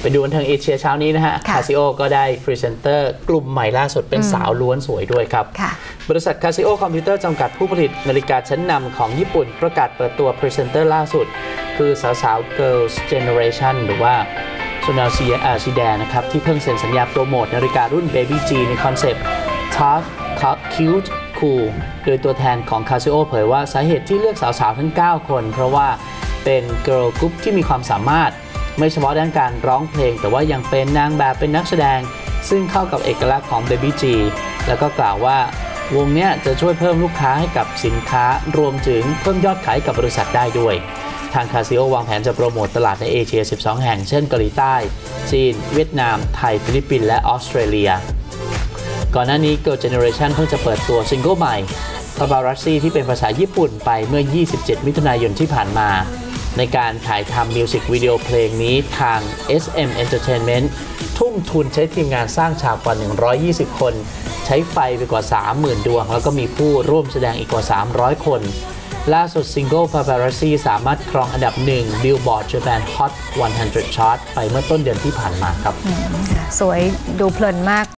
ไปดูบันเทิงเอเชียเช้านี้นะฮะค่ะคาซิโอก็ได้พรีเซนเตอร์กลุ่มใหม่ล่าสุดเป็นสาวล้วนสวยด้วยครับค่ะบริษัทคาซิโอคอมพิวเตอร์จำกัดผู้ผลิตนาฬิกาชั้นนำของญี่ปุ่นประกาศเปิดตัวพรีเซนเตอร์ล่าสุด คือสาวสาว Girls Generation หรือว่าโซนาซีอาซีแดนะครับ ที่เพิ่งเซ็นสัญญาโปรโมทนาฬิการุ่น Baby G ในคอนเซปต์ Tough Cute Cool โดยตัวแทนของ Casio เผยว่าสาเหตุที่เลือกสาวๆทั้ง 9 คน เพราะว่าเป็น Girl Group ที่มีความสามารถ ไม่เฉพาะด้านการร้องเพลง แต่ว่ายังเป็นนางแบบเป็นนักแสดง ซึ่งเข้ากับเอกลักษณ์ของ Baby G แล้วก็กล่าวว่าวงเนี้ยจะช่วยเพิ่มลูกค้าให้กับสินค้ารวมถึงเพิ่มยอดขายกับบริษัทได้ด้วย ทางคาซิโอวางแผนจะโปรโมทตลาดในเอเชีย 12 แห่ง เช่นเกาหลีใต้ จีน เวียดนาม ไทย ฟิลิปปินส์และออสเตรเลีย ก่อนหน้านี้ Girl Generation เพิ่งจะเปิดตัวซิงเกิลใหม่ Paparazzi ที่เป็นภาษาญี่ปุ่นไปเมื่อ 27 มิถุนายนที่ผ่านมา ในการถ่ายทำมิวสิกวิดีโอเพลงนี้ทาง SM Entertainment ทุ่มทุนใช้ทีมงานสร้างฉากกว่า 120 คน ใช้ไฟไปกว่า 30,000 ดวง แล้วก็มีผู้ร่วมแสดงอีกกว่า 300 คน ล่าสุดซิงเกิล Paparazzi สามารถครองอันดับหนึ่ง Billboard Japan Hot 100 Chart ไปเมื่อต้นเดือนที่ผ่านมาครับ สวยดูเพลินมาก